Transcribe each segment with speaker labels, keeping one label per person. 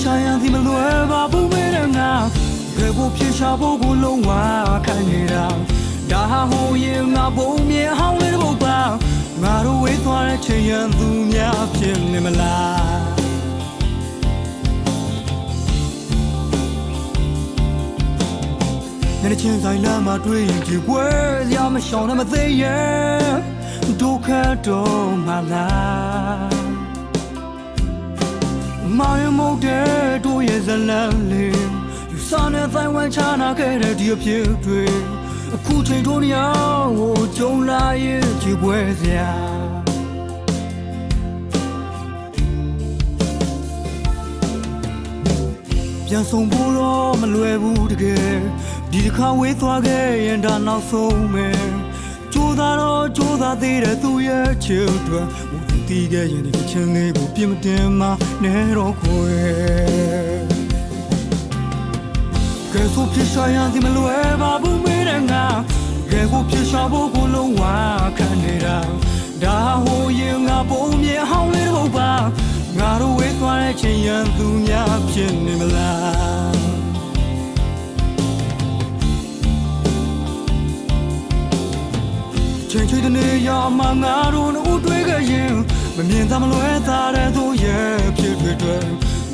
Speaker 1: ရှာရန်ဒီမလွယ်ပါဘူးမဲတဲ့ငါဘယ်ကိုဖြစ်ရှာဖို့ကိုလုံးဝခံနေတာဒါဟာဟိုရင်ငါဘုံမြေဟောင်းလေးတစ်ပုတ်ပါငါတို့ဝေးသွားတဲ့ချိန်ရန်သူများဖြစ်နေမလားမျက်နှာချင်းဆိုင်လမ်းမှာတွေ့ရင်ဒီပွဲစရာမရှောင်နဲ့မသေးရဲ့ဒုက္ခတော့မလား မောင်ရမုတ်တဲ့တို့ရဲ့ဇလန်းလေးယူဆနဲ့တိုင်းဝမ်ချနာခဲ့တဲ့ဒီအဖြစ်တွေအခုချိန်တို့နေအောင်ကိုကြုံလာရဲ့ဒီပွဲစရာပြန်ဆောင်ဖို့တော့မလွယ်ဘူးတကယ်ဒီတစ်ခါဝေးသွားခဲ့ရင်ဒါနောက်ဆုံးပဲကြိုးစားတော့ကြိုးစားသေးတဲ့သူရဲ့ချစ်အတွက်ဘုသူ တီးခဲ့ရင်ဒီချင်းလေးကိုပြင်းမတင်မနဲ့တော့ခွဲကဲဆိုဖြစ်ရှာရန်ဒီမလွယ်ပါဘူးမေးတဲ့ငါကဲကိုဖြစ်ရှာဖို့ကိုလုံးဝခံနေတာဒါဟိုရင်ငါပုံမြေဟောင်းလေးတော့ပါငါတို့ဝေးသွားတဲ့ချိန်ရန်သူများဖြစ်နေမ ချိန်ချိန်တနေရမှာငါတို့တို့တွေ့ကြရင်မမြင်သာမလွဲသာတဲ့သူရဲ့ဖြစ်တွေတွေ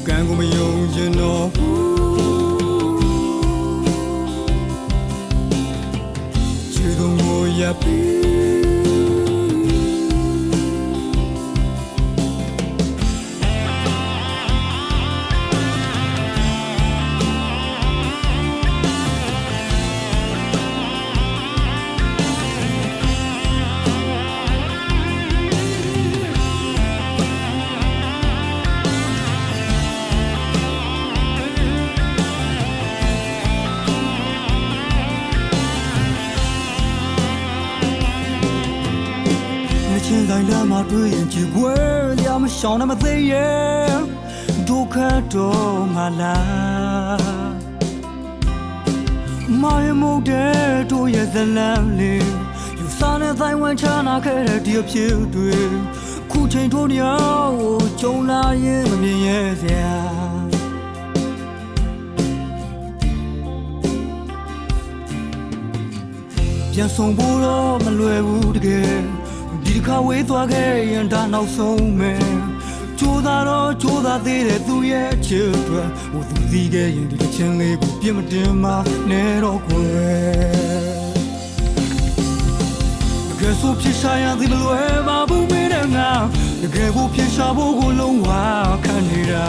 Speaker 1: ကံကိုမယုံကျင်တော့ချေတော့ငိုရပြီငါ တိုင်းလမ်းမှာတွေ့ရင်ကြည်ွယ်ရမရှောင်နဲ့မသေးရဲ့ဒုက္ခတော့မလားမယမုတ်တဲ့တို့ရဲ့ဇလန်းလေးယူဆနဲ့တိုင်းဝမ်ချနာခဲ့တဲ့ဒီအဖြစ်တွေခုချိန်တို့နေအောင်ကိုကြုံလာရင်မမြင်ရဲ့စရာပြန်ဆောင်ဖို့တော့မလွယ်ဘူးတကယ် ဒီတစ်ခါဝေးသွားခဲ့ရင်ဒါနောက်ဆုံးမယ်ကြိုးစားတော့ကြိုးစားသေးတဲ့သူရဲ့ချစ်အတွက်ဟိုသူသိခဲ့ရင်ဒီတစ်ချင်းလေးကိုပြစ်မတင်မနဲ့တော့ကွယ်တကယ်ဆိုဖြစ်ရှာရသည်မလွယ်ပါဘူးမေးတဲ့ငါတကယ်ကိုဖြစ်ရှာဖို့ကိုလုံးဝခံနေတာ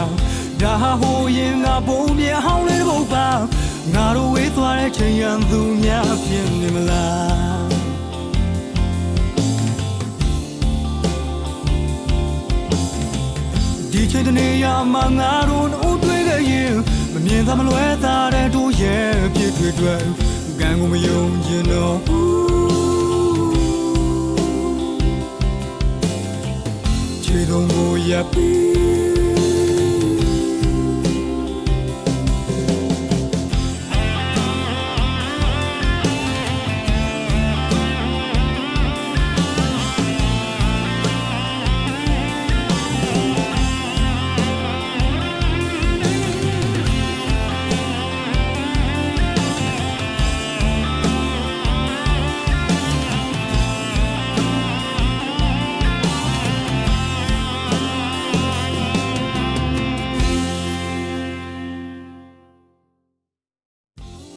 Speaker 1: ဒါဟာဟိုရင်ငါပုံမြေဟောင်းလေးတစ်ပုတ်ပါငါတို့ဝေးသွားတဲ့ချိန်ရန်သူများဖြစ်နေမလား ချိန်တနေရမှာငါတို့တို့တွေ့ခဲ့ရင်မမြင်သာမလွဲသာတဲ့တို့ရဲ့ဖြစ်တွေအတွက်ကံကိုမယုံကျင်တော့ဘူးခြေတုံးကိုရပ်ပြီး